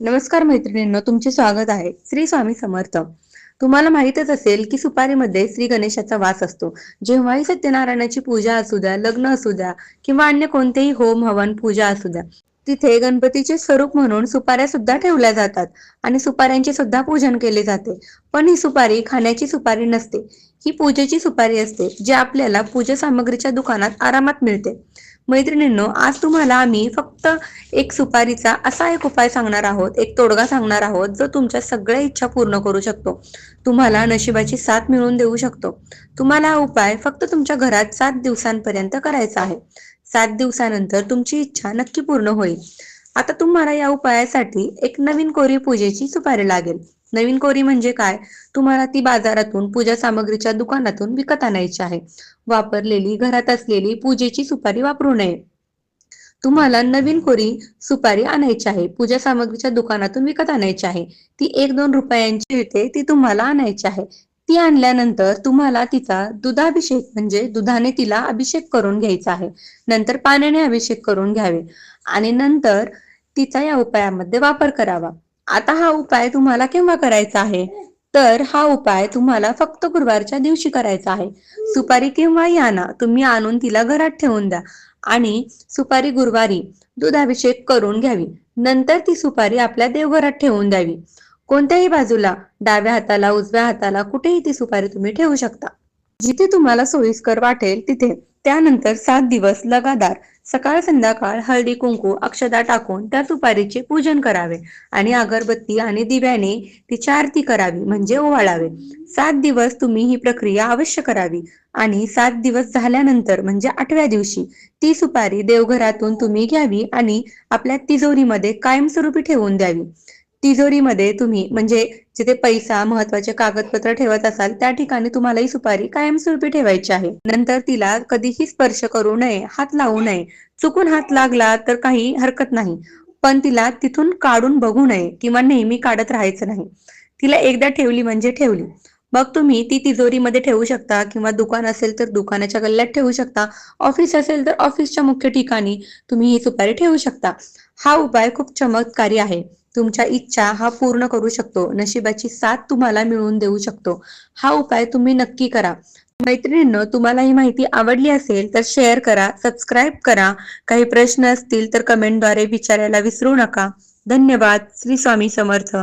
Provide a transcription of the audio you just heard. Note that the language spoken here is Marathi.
नमस्कार मैत्रिणींनो तुमचे स्वागत आहे. श्री स्वामी समर्थ. तुम्हाला माहितच असेल की सुपारीमध्ये श्री गणेशाचा वास असतो. जेव्हाही सत्यनारायणाची पूजा असू द्या लग्न असू द्या किंवा अन्य कोणतेही होम हवन पूजा असू द्या तिथे गणपतीचे स्वरूप म्हणून सुपाऱ्या सुद्धा ठेवल्या जातात आणि सुपाऱ्यांचे सुद्धा पूजन केले जाते. पण ही सुपारी खाण्याची सुपारी नसते. ही पूजेची सुपारी असते जी आपल्याला पूजा सामग्रीच्या दुकानात आरामात मिळते. मैत्रिणींनो आज तुम्हाला आम्ही फक्त एक सुपारीचा असा एक उपाय सांगणार आहोत एक तोडगा सांगणार आहोत जो तुमच्या सगळ्या इच्छा पूर्ण करू शकतो. तुम्हाला नशिबाची साथ मिळवून देऊ शकतो. तुम्हाला हा उपाय फक्त तुमच्या घरात सात दिवसांपर्यंत करायचा आहे. सात दिवसानंतर तुमची इच्छा नक्की पूर्ण होईल. आता तुम्हाला या उपायासाठी एक नवीन कोरी पूजेची सुपारी लागेल. नवीन कोरी म्हणजे काय? तुम्हाला ती बाजारातून पूजा सामग्रीच्या दुकानातून विकत आणायची आहे. वापरलेली घरात असलेली पूजेची सुपारी वापरू नये. तुम्हाला नवीन कोरी सुपारी आणायची आहे. पूजा सामग्रीच्या दुकानातून विकत आणायची आहे. ती एक दोन रुपयांची येते ती तुम्हाला आणायची आहे. ती आणल्यानंतर तुम्हाला तिचा दुधाभिषेक म्हणजे दुधाने तिला अभिषेक करून घ्यायचा आहे. नंतर पाण्याने अभिषेक करून घ्यावे आणि नंतर तिचा या उपायामध्ये वापर करावा. आता हा उपाय तुम्हाला केव्हा करायचा आहे? तर हा उपाय तुम्हाला फक्त गुरुवारच्या दिवशी करायचा आहे. सुपारी किंवा याना तुम्ही आणून तिला घरात ठेवून द्या. आणि सुपारी गुरुवारी दुधाभिषेक करून घ्यावी. नंतर ती सुपारी आपल्या देवघरात ठेवून द्यावी. कोणत्याही बाजूला डाव्या हाताला उजव्या हाताला कुठेही ती सुपारी तुम्ही ठेवू शकता. जिथे तुम्हाला सोयीस्कर वाटेल तिथे. त्यानंतर सात दिवस लगातार सकाळ संध्याकाळ हळदी कुंकू अक्षदा टाकून त्या सुपारीचे पूजन करावे आणि अगरबत्ती आणि दिव्याने तिची आरती करावी म्हणजे ओवाळावे. सात दिवस तुम्ही ही प्रक्रिया अवश्य करावी आणि सात दिवस झाल्यानंतर म्हणजे आठव्या दिवशी ती सुपारी देवघरातून तुम्ही घ्यावी आणि आपल्या तिजोरीमध्ये कायमस्वरूपी ठेवून द्यावी. तिजोरीमध्ये तुम्ही म्हणजे जिथे पैसा महत्त्वाचे कागदपत्र ठेवत असाल त्या ठिकाणी तुम्हाला ही सुपारी कायमस्वरूपी ठेवायची आहे. नंतर तिला कधीही स्पर्श करू नये हात लावू नये. चुकून हात लागला तर काही हरकत नाही. पण तिला तिथून काढून बघू नये किंवा नेहमी काढत राहायचं नाही. तिला एकदा ठेवली म्हणजे ठेवली. मग तुम्ही ती तिजोरीमध्ये ठेवू शकता किंवा दुकान असेल तर दुकानाच्या गल्ल्यात ठेवू शकता. ऑफिस असेल तर ऑफिसच्या मुख्य ठिकाणी तुम्ही ही सुपारी ठेवू शकता. हा उपाय खूप चमत्कारी आहे. तुमच्या इच्छा हा पूर्ण करू शकतो. नशिबाची साथ तुम्हाला मिळवून देऊ शकतो. हा उपाय तुम्ही नक्की करा. मैत्रिणींनो तुम्हाला ही माहिती आवडली असेल तर शेअर करा सबस्क्राईब करा. काही प्रश्न असतील तर कमेंटद्वारे विचारायला विसरू नका. धन्यवाद. श्री स्वामी समर्थ.